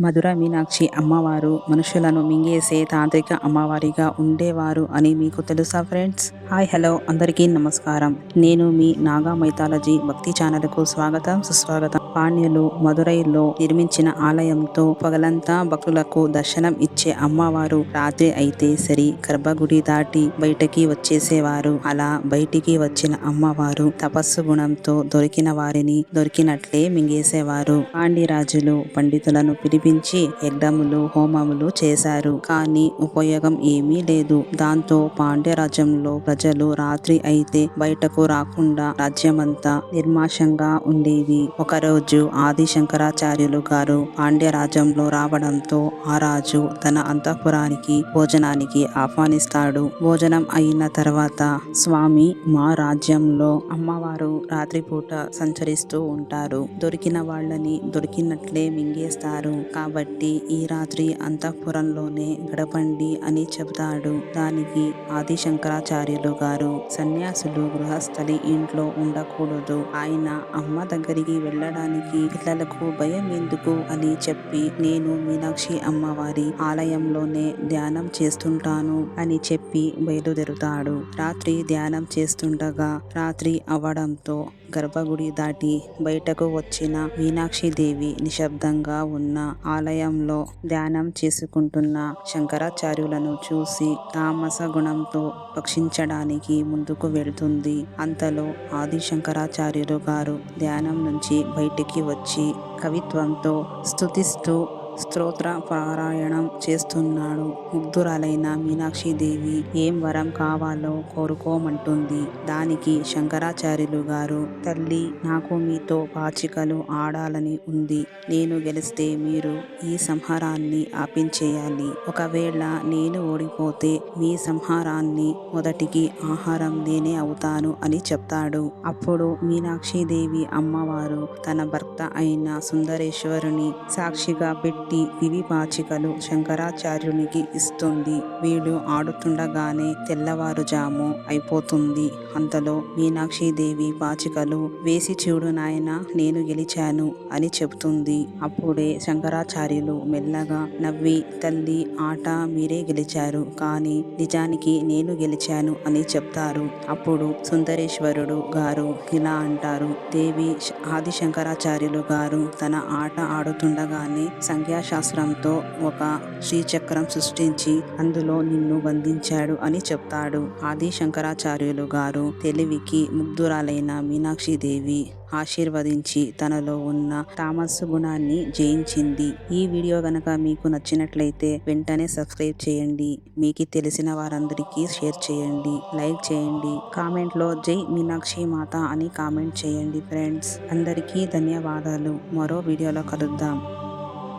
మధుర మీనాక్షి అమ్మవారు మనుషులను మింగేసే తాంత్రిక అమ్మవారిగా ఉండేవారు అని మీకు తెలుసా ఫ్రెండ్స్? హాయ్ హలో అందరికీ నమస్కారం. నేను మీ నాగా మైథాలజీ భక్తి ఛానల్కు స్వాగతం సుస్వాగతం. పాండ్యులు మధురైలో నిర్మించిన ఆలయంతో పగలంతా భక్తులకు దర్శనం ఇచ్చే అమ్మవారు రాత్రి అయితే సరి గర్భగుడి దాటి బయటకి వచ్చేసేవారు. అలా బయటికి వచ్చిన అమ్మవారు తపస్సు గుణంతో దొరికిన వారిని దొరికినట్లే మింగేసేవారు. పాండ్యరాజులు పండితులను పిలిపి పిలిపించి యజ్ఞములు హోమములు చేశారు. కానీ ఉపయోగం ఏమీ లేదు. దాంతో పాండ్యరాజ్యంలో ప్రజలు రాత్రి అయితే బయటకు రాకుండా రాజ్యమంతా నిర్మాషంగా ఉండేది. ఒకరోజు ఆది శంకరాచార్యులు గారు పాండ్యరాజ్యంలో రావడంతో ఆ రాజు తన అంతఃపురానికి భోజనానికి ఆహ్వానిస్తాడు. భోజనం అయిన తర్వాత స్వామి మా రాజ్యంలో అమ్మవారు రాత్రిపూట సంచరిస్తూ ఉంటారు. దొరికిన వాళ్ళని దొరికినట్లే మింగేస్తారు. కాబట్టి ఈ రాత్రి అంతఃపురంలోనే గడపండి అని చెబుతాడు. దానికి ఆది శంకరాచార్యులు గారు సన్యాసులు గృహస్థలి ఇంట్లో ఉండకూడదు. ఆయన అమ్మ దగ్గరికి వెళ్ళడానికి పిల్లలకు భయం ఎందుకు అని చెప్పి నేను మీనాక్షి అమ్మవారి ఆలయంలోనే ధ్యానం చేస్తుంటాను అని చెప్పి బయలుదేరుతాడు. రాత్రి ధ్యానం చేస్తుండగా రాత్రి అవ్వడంతో గర్భగుడి దాటి బయటకు వచ్చిన మీనాక్షి దేవి నిశ్శబ్దంగా ఉన్న ఆలయంలో ధ్యానం చేసుకుంటున్న శంకరాచార్యులను చూసి తామస గుణంతో రక్షించడానికి ముందుకు వెళ్తుంది. అంతలో ఆది శంకరాచార్యులు గారు ధ్యానం నుంచి బయటికి వచ్చి కవిత్వంతో స్థుతిస్తూ స్తోత్ర పారాయణం చేస్తున్నాడు. ముగ్ధురాలైన మీనాక్షిదేవి ఏం వరం కావాలో కోరుకోమంటుంది. దానికి శంకరాచార్యులు గారు తల్లి నాకు మీతో పాచికలు ఆడాలని ఉంది. నేను గెలిస్తే మీరు ఈ సంహారాన్ని ఆపించేయాలి. ఒకవేళ నేను ఓడిపోతే మీ సంహారాన్ని మొదటికి ఆహారం నేనే అవుతాను అని చెప్తాడు. అప్పుడు మీనాక్షిదేవి అమ్మవారు తన భర్త అయిన సుందరేశ్వరుని సాక్షిగా పెట్టి దివి పాచికలు శంకరాచార్యునికి ఇస్తుంది. వీడు ఆడుతుండగానే తెల్లవారుజాము అయిపోతుంది. అంతలో మీనాక్షిదేవి పాచికలు వేసి చూడు నాయన నేను గెలిచాను అని చెబుతుంది. అప్పుడే శంకరాచార్యులు మెల్లగా నవ్వి తల్లి ఆట మీరే గెలిచారు కానీ నిజానికి నేను గెలిచాను అని చెప్తారు. అప్పుడు సుందరేశ్వరుడు గారు ఇలా అంటారు. దేవి ఆది శంకరాచార్యులు గారు తన ఆట ఆడుతుండగానే సంఖ్యాశాస్త్రంతో ఒక శ్రీచక్రం సృష్టించి అందులో నిన్ను బంధించాడు అని చెప్తాడు. ఆది శంకరాచార్యులు గారు తెలివికి ముగ్ధురాలైన మీనాక్షిదేవి ఆశీర్వదించి తనలో ఉన్న తామస్సు గుణాన్ని జయించింది. ఈ వీడియో గనక మీకు నచ్చినట్లయితే వెంటనే సబ్స్క్రైబ్ చేయండి. మీకు తెలిసిన వారందరికీ షేర్ చేయండి. లైక్ చేయండి. కామెంట్లో జై మీనాక్షి మాత అని కామెంట్ చేయండి ఫ్రెండ్స్. అందరికీ ధన్యవాదాలు. మరో వీడియోలో కలుద్దాం.